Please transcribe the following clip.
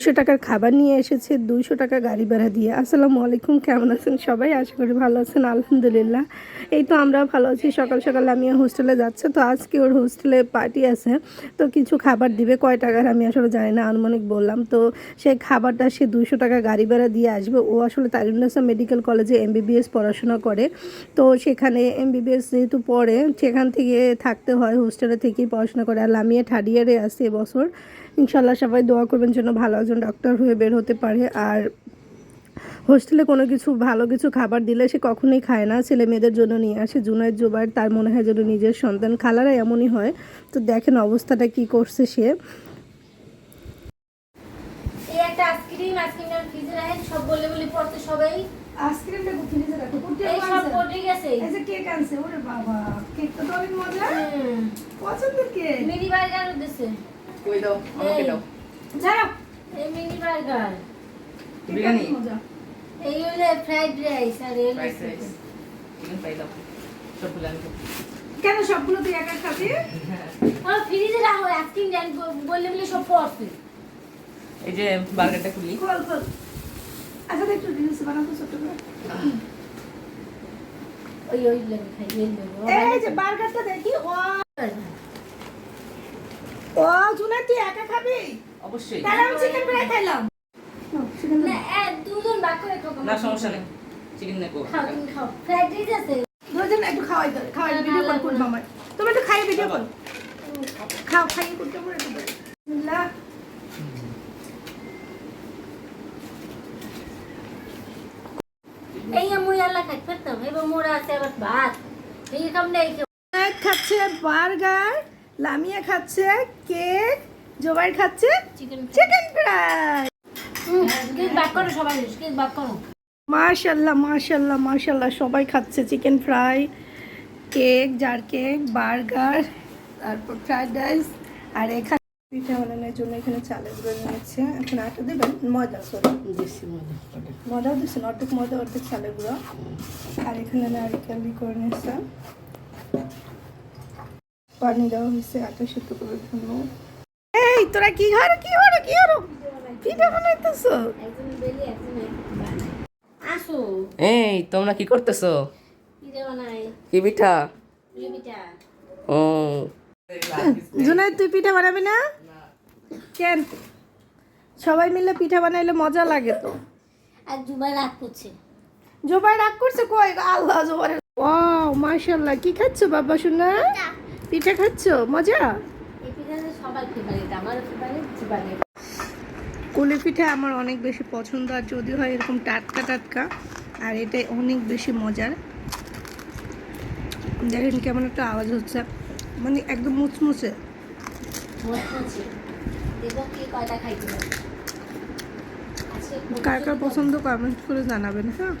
দুশো টাকার খাবার নিয়ে এসেছে, দুইশো টাকা গাড়ি ভাড়া দিয়ে। আসসালামু আলাইকুম, কেমন আছেন সবাই? আশা করি ভালো আছেন, আলহামদুলিল্লাহ। এই তো আমরা ভালো আছি, সকাল সকাল আমি হোস্টেলে যাচ্ছে, তো আজকে ওর হোস্টেলে পার্টি আছে, তো কিছু খাবার দিবে, কয় টাকার আমি আসলে জানি না, আনুমানিক বললাম। তো সেই খাবারটা সে দুশো টাকা গাড়ি ভাড়া দিয়ে আসবে, ও আসলে তারুন্নেসা মেডিকেল কলেজে এমবিবিএস পড়াশোনা করে। তো সেখানে এমবিবিএস যেহেতু পড়ে, সেখান থেকে থাকতে হয়, হোস্টেলে থেকেই পড়াশোনা করে। আর লামিয়া থার্ড ইয়ারে আসছে এবছর ইনশাল্লাহ সবাই দোয়া করবেন জন্য ভালো একজন ডক্টর হয়ে বের হতে পারে আর হোস্টেলে কোনো কিছু ভালো কিছু খাবার দিলে সে কখনোই খায় না। ছেলে মেয়েদের জন্য নিয়ে আসে জুনাইদ জুবাইর তার মনে হয় যেন নিজের সন্তান। খালারা এমনই হয়। তো দেখেন অবস্থাটা কি করছে সে। এই একটা আইসক্রিম আইসক্রিমটা ফ্রিজে রাখেন সব বলে বলে পড়তে সবাই। আইসক্রিমটা ফ্রিজে রাখো এই সব পড়ে গেছে। এই যে কেক আনছে ওরে বাবা কেকটা তো অনেক মজা। পছন্দের কেক। মিনি বার্গার দিছে। কই দাও আমাকে দাও। যাও। এই মিনি বার্গার। বিরিয়ানি? এই হলো ফ্রাইড রাইস আর এই হলো ফ্রাইড রাইস। চিকেন ফ্রাই সবগুলো আমি কেন সবগুলো তুই একা খাবি? আর ফ্রিজে রাখো আইসক্রিম জান বললে বলে সব পড়ছে এই যে বার্গারটা খুলি। খোল খোল। আচ্ছা একটু রিলস বানাবো ছোট করে। ওই ওই লাগে খাই এই যে বার্গারটা দেখি ও। ও জুনাই তুই একা খাবি? অবশ্যই। তাহলে আমি চিকেন ফ্রাই খাইলাম। না এ দুজন বাক করে খাও না সমস্যা নেই। চিকেন নেব খাও তুমি খাও। ফ্রাইড রাইস আছে। দুজন একটু খাওয়াই দাও খাওয়াই ভিডিও কল না, আমার। তুমি একটু খাই ভিডিও কল খাও খাইয়ে করতে পারো একটু বিসমিল্লাহ। এই আমি আল্লাহ খাই ফেলতাম এবার মোরা আছে আবার ভাত। এই কাম নেই এক খাচ্ছে বার্গার লামিয়া খাচ্ছে কেক জোবাই খাচ্ছে চিকেন চিকেন ফ্রাই মাশাল্লাহ মাশাল্লাহ মাশাল্লাহ সবাই খাচ্ছে chicken fry cake jar cake burger তারপর ফ্রাইড রাইস আর এখানে পিঠা বানানোর জন্য এখানে চালের গুঁড়ো নিয়েছে। এখন আটা দেবেন? ময়দা সরি ময়দাও দিচ্ছেন অর্ধেক ময়দা অর্ধেক চালের গুঁড়ো। আর এখানে নারিকেল করে নিয়েছে পানি দেওয়া হয়েছে আটা সিদ্ধ করে জন্য এই তোরা কি হলো কি হলো কি হলো পিঠা বানাইতেছো এই তোমরা কি করতেছো? কি পিঠা? ও। জুনাই তুই পিঠা বানাবি না? কেন? সবাই মিলে পিঠা বানাইলে মজা লাগে তো। আর দুবার রাগ করছে। জোবাই রাগ করছে কই? আল্লাহ জোবাই ও মাশাআল্লাহ কি খাচ্ছো বাবা শুনা পিঠা খাচ্ছো? মজা? কুলি পিঠা আমার অনেক বেশি পছন্দ আর যদি হয় এরকম টাটকা টাটকা আর এটাই অনেক বেশি মজার। দেখেন কেমন একটা আওয়াজ হচ্ছে মানে একদম মুচমুচে। কার কার পছন্দ কমেন্ট করে জানাবেন হ্যাঁ?